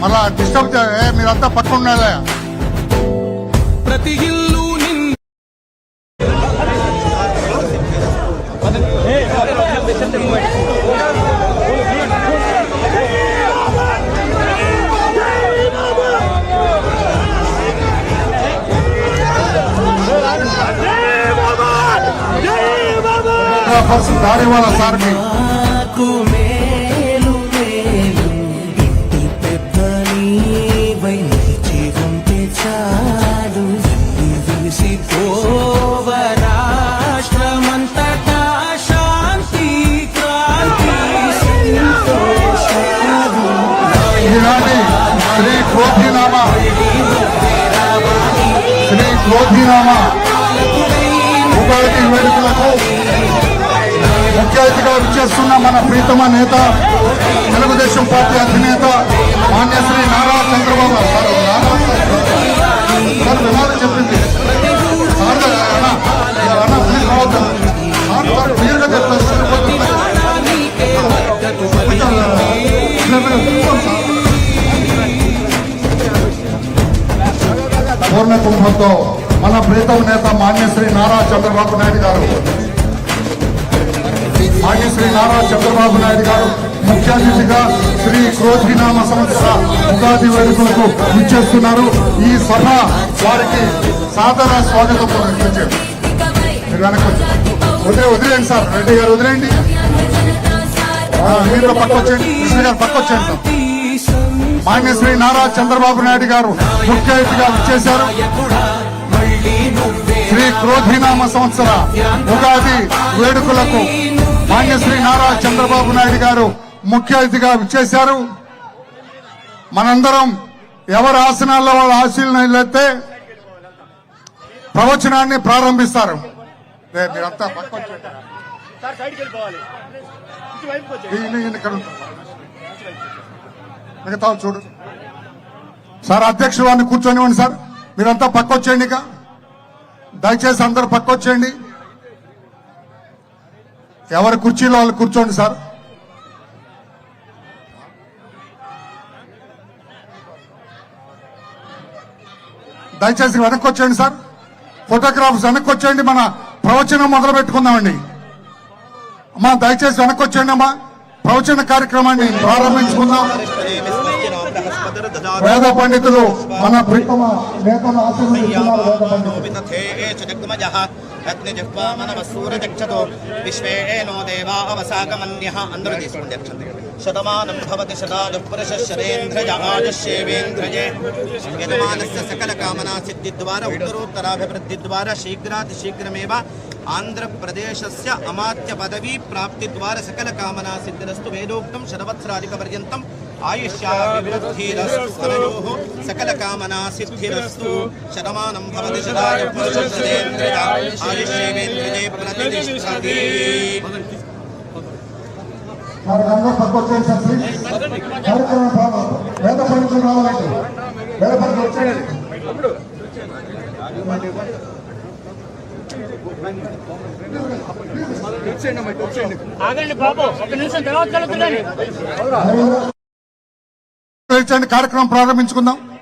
మళ్ళా డిస్టర్బ్ మీరంతా పట్టుకున్నారా ప్రతి శాంతి క్రాంతి. సంతోషాలు ఈనాటి శ్రీ క్రోధినామా శ్రీ క్రోధినామా ఉగాది వేడుకలకు ముఖ్య విచ్చేస్తున్న మన ప్రీతమ నేత తెలుగుదేశం పార్టీ అధినేత మాన్యశ్రీ నారా చంద్రబాబు సార్ సార్. వినాలి చెప్పింది. సార్ అన్న, అన్న, రావద్దు. సార్, సార్, clear పూర్ణ కుంభంతో మన ప్రీతం నేత మాన్యశ్రీ నారా చంద్రబాబు నాయుడు గారు. మాన్యశ్రీ నారా చంద్రబాబు నాయుడు గారు ముఖ్య అతిథిగా శ్రీ క్రోధినామ సంవత్సర ఉగాది వేడుకలకు ఇచ్చేస్తున్నారు ఈ సభ వారికి సాదర స్వాగతం వదిలే వదిలేండి సార్. రెడ్డి గారు వదిలేండి మీరు కూడా పక్క కృష్ణ గారు పక్క వచ్చేయండి సార్ నారా చంద్రబాబు నాయుడు గారు ముఖ్య అతిథిగా ఇచ్చేశారు శ్రీ క్రోధినామ సంవత్సర ఉగాది వేడుకలకు మాన్యశ్రీ నారా చంద్రబాబు నాయుడు గారు ముఖ్య అతిథిగా విచ్చేశారు మనందరం ఎవరి ఆసనాల్లో వాళ్ళ ఆశీలైతే ప్రవచనాన్ని ప్రారంభిస్తారు. మీరంతా. మిగతా చూడు. సార్ అధ్యక్షుడు వారిని కూర్చొనివ్వండి సార్. మీరంతా పక్క వచ్చేయండి ఇక. దయచేసి అందరూ పక్క వచ్చేయండి. ఎవరి కుర్చీలో వాళ్ళు కూర్చోండి సార్. దయచేసి వెనక్కి వచ్చేయండి సార్. ఫోటోగ్రాఫర్స్ వెనక్కి వచ్చేయండి మన ప్రవచనం మొదలు పెట్టుకుందామండి. అమ్మా దయచేసి వెనక్కి వచ్చేయండి అమ్మా. ప్రవచన కార్యక్రమాన్ని ప్రారంభించుకుందాం. వేద పండితులు మన ప్రీతమ నేతలు ఆశీర్వదిస్తున్నారు వేద పండితులు. అగ్నిజిహ్వామనమసూరచక్షతో విశ్వేనో దేవా అవసాకమన్య అందరూ తీసుకుని అక్షంత శతమానం భవతి శతాదు పురుష శరేంద్రజ యజమానస్య సకల కామనా సిద్ధి ద్వారా ఉత్తరోత్తరాభివృద్ధి ద్వారా శీఘ్రాతి శీఘ్రమేవ ఆంధ్రప్రదేశస్య అమాత్య పదవీ ప్రాప్తి ద్వారా సకల కామనా సిద్ధిరస్తు వేదోక్తం శతవత్సరాధిక పర్యంతం ఆయుష్యాభివృద్ధిరస్తనయోః సకల కామనా సిద్ధిరస్తు శతమానం భవతి శతాయ పురుషేంద్రజ ఆయుష్యేవేంద్రజే ప్రతిష్టతి మరి కార్యక్రమం వేద రావాలండి వేద ఆగండి బాబు ఒక నిమిషం తర్వాత కలుగుతుందండి క్లియర్ చేయండి కార్యక్రమం ప్రారంభించుకుందాం.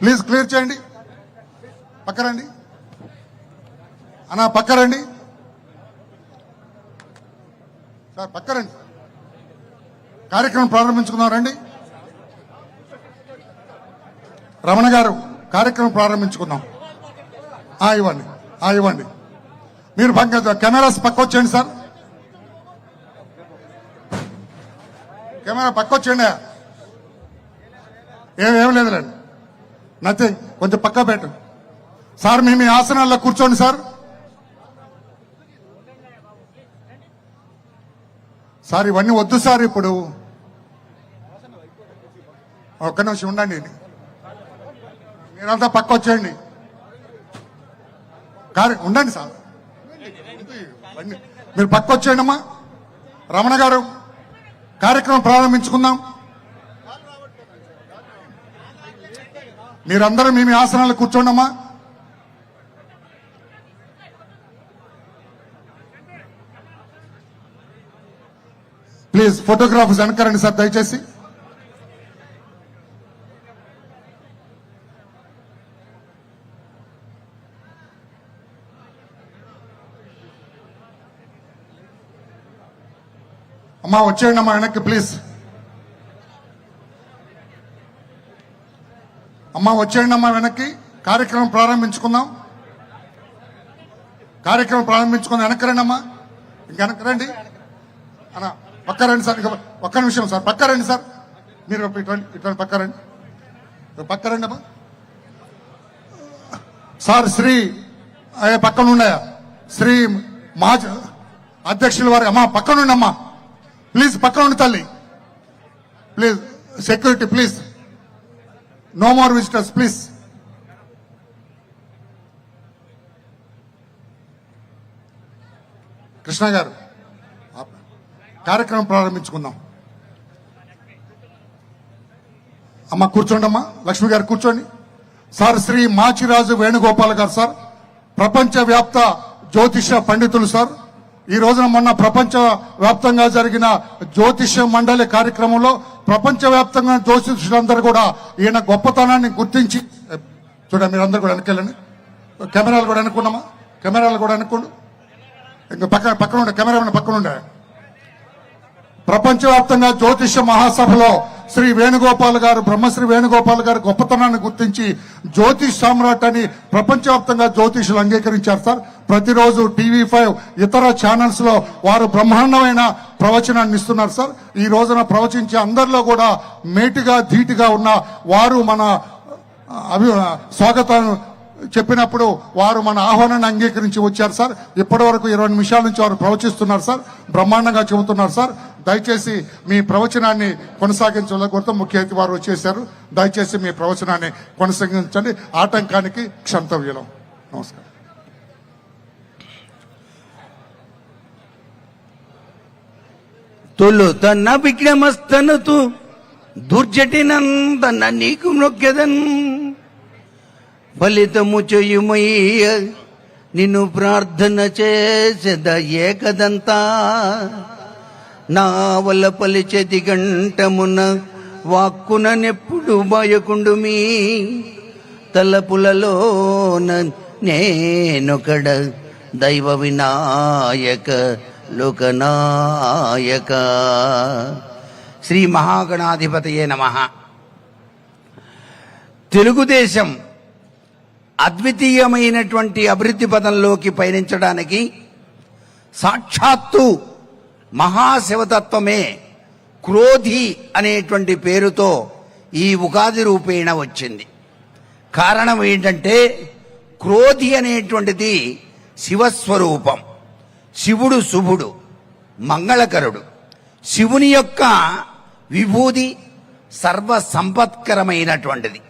ప్లీజ్ క్లియర్ చేయండి. పక్కరండి. అన్నా పక్కరండి. సార్ పక్కరండి. కార్యక్రమం ప్రారంభించుకుందాం రండి. రమణ గారు కార్యక్రమం ప్రారంభించుకుందాం. ఆ, ఇవ్వండి. ఆ, ఇవ్వండి. మీరు పక్క కెమెరాస్ పక్క వచ్చేయండి సార్. ఏమైనా పక్క వచ్చేయండి. ఏం ఏం లేదులేండి నథింగ్ కొంచెం పక్క పెట్టు. సార్ మీ మీ ఆసనాల్లో కూర్చోండి సార్. సార్ ఇవన్నీ వద్దు సార్ ఇప్పుడు. ఒక్క నిమిషం ఉండండి. మీరంతా పక్క వచ్చేయండి. కానీ ఉండండి సార్. మీరు పక్క వచ్చేయండి అమ్మా రమణ గారు. కార్యక్రమం ప్రారంభించుకుందాం. మీరందరూ మీ ఆసనాలు కూర్చోండమ్మా. ప్లీజ్ ఫోటోగ్రాఫర్స్ వెనకరండి సార్ దయచేసి. అమ్మా వచ్చేయండి అమ్మా వెనక్కి ప్లీజ్ అమ్మా వచ్చేయండి అమ్మా వెనక్కి. కార్యక్రమం ప్రారంభించుకుందాం. కార్యక్రమం ప్రారంభించుకుందాం. వెనక్కి రండి అమ్మా. ఇంక వెనక్కి రండి. అన్న పక్క రండి సార్. ఇక ఒక్క నిమిషం సార్. పక్క రండి సార్. మీరు ఇటువంటి ఇటువంటి పక్క రండి. పక్క రండి అమ్మా. సార్ శ్రీ అయ్యా శ్రీ మాజ అధ్యక్షుల వారి అమ్మా పక్కనుండమ్మా. ప్లీజ్ పక్కన ఉండి తల్లి. Please security please. No more visitors please. Krishna గారు కార్యక్రమం ప్రారంభించుకుందాం. అమ్మ కూర్చోండమ్మా. లక్ష్మి గారు కూర్చోండి. సార్ శ్రీ మాచిరాజు వేణుగోపాల్ గారు సార్. ప్రపంచ వ్యాప్త జ్యోతిష పండితులు సార్. ఈ రోజున మొన్న ప్రపంచ వ్యాప్తంగా జరిగిన జ్యోతిష మండలి కార్యక్రమంలో ప్రపంచ వ్యాప్తంగా జ్యోతిషులందరూ కూడా ఈయన గొప్పతనాన్ని గుర్తించి చూడండి మీరు అందరు కూడా వెనకెళ్ళండి. కెమెరాలు కూడా అనుకున్నామా కెమెరాలు కూడా అనుకోండి ఇంకా పక్కన పక్కన ఉండే కెమెరా పక్కన ఉండే. ప్రపంచవ్యాప్తంగా జ్యోతిష మహాసభలో శ్రీ వేణుగోపాల్ గారు బ్రహ్మశ్రీ వేణుగోపాల్ గారు గొప్పతనాన్ని గుర్తించి జ్యోతిష్ సామ్రాట్ అని ప్రపంచవ్యాప్తంగా జ్యోతిషులు అంగీకరించారు సార్. ప్రతిరోజు టీవీ ఫైవ్ ఇతర ఛానల్స్లో వారు బ్రహ్మాండమైన ప్రవచనాన్ని ఇస్తున్నారు సార్. ఈ రోజున ప్రవచించే అందరిలో కూడా మేటిగా ధీటుగా ఉన్న వారు మన అభి స్వాగతం చెప్పినప్పుడు వారు మన ఆహ్వానాన్ని అంగీకరించి వచ్చారు సార్. ఇప్పటి వరకు ఇరవై నిమిషాల నుంచి వారు ప్రవచిస్తున్నారు సార్. బ్రహ్మాండంగా చెబుతున్నారు సార్. దయచేసి మీ ప్రవచనాన్ని కొనసాగించాలని కోరుతూ ముఖ్య అతిథి వారు వచ్చేసారు దయచేసి మీ ప్రవచనాన్ని కొనసాగించండి. ఆటంకానికి క్షంతవ్యం నమస్కారం. తొలు తన్న విఘ్నమస్తనతు దుర్జటినందన నీకు నొక్కెదన్ ఫలితము చెయ్యుమయ్య నిన్ను ప్రార్థన చేసెద ఏకదంతా. నా వల్ల పలిచెది గంటమున వాక్కున నెప్పుడు భయకుండు మీ తలపులలోన నేనొకడ దైవ వినాయక లోకనాయక. శ్రీ మహాగణాధిపతయే నమ. తెలుగుదేశం అద్వితీయమైనటువంటి అభివృద్ధి పదంలోకి పయనించడానికి సాక్షాత్తు మహాశివతత్వమే క్రోధి అనేటువంటి పేరుతో ఈ ఉగాది రూపేణ వచ్చింది. కారణం ఏంటంటే క్రోధి అనేటువంటిది శివస్వరూపం. శివుడు శుభుడు మంగళకరుడు. శివుని యొక్క విభూది సర్వ సంపత్కరమైనటువంటిది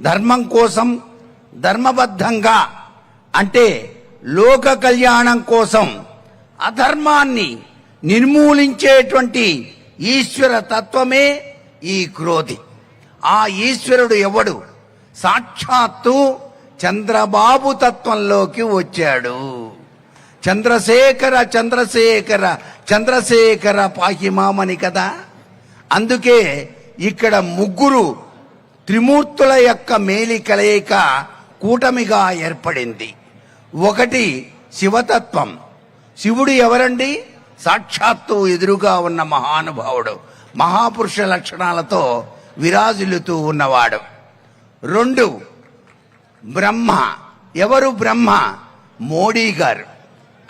ధర్మం కోసం ధర్మబద్ధంగా అంటే లోక కళ్యాణం కోసం అధర్మాన్ని నిర్మూలించేటువంటి ఈశ్వర తత్వమే ఈ క్రోధి. ఆ ఈశ్వరుడు ఎవడు? సాక్షాత్తు చంద్రబాబు తత్వంలోకి వచ్చాడు. చంద్రశేఖర చంద్రశేఖర చంద్రశేఖర పాహిమామని కదా? అందుకే ఇక్కడ ముగ్గురు త్రిమూర్తుల యొక్క మేలి కలయిక కూటమిగా ఏర్పడింది. ఒకటి శివతత్వం. శివుడు ఎవరండి? సాక్షాత్తు ఎదురుగా ఉన్న మహానుభావుడు. మహాపురుష లక్షణాలతో విరాజిల్లుతూ ఉన్నవాడు. రెండు బ్రహ్మ. ఎవరు బ్రహ్మ? మోడీ గారు.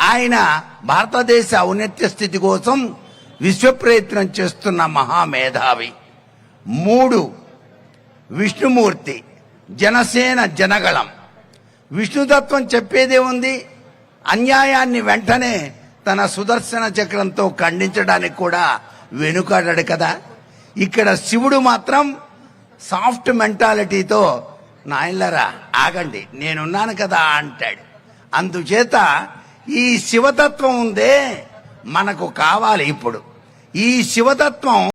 ఆయన భారతదేశ ఔన్నత్య స్థితి కోసం విశ్వప్రయత్నం చేస్తున్న మహామేధావి. మూడు విష్ణుమూర్తి. జనసేన జనగళం. విష్ణుతత్వం చెప్పేదే ఉంది అన్యాయాన్ని వెంటనే తన సుదర్శన చక్రంతో ఖండించడానికి కూడా వెనుకాడాడు కదా. ఇక్కడ శివుడు మాత్రం సాఫ్ట్ మెంటాలిటీతో నాయనలరా ఆగండి నేనున్నాను కదా అంటాడు. అందుచేత ఈ శివతత్వం ఉందే మనకు కావాలి ఇప్పుడు. ఈ శివతత్వం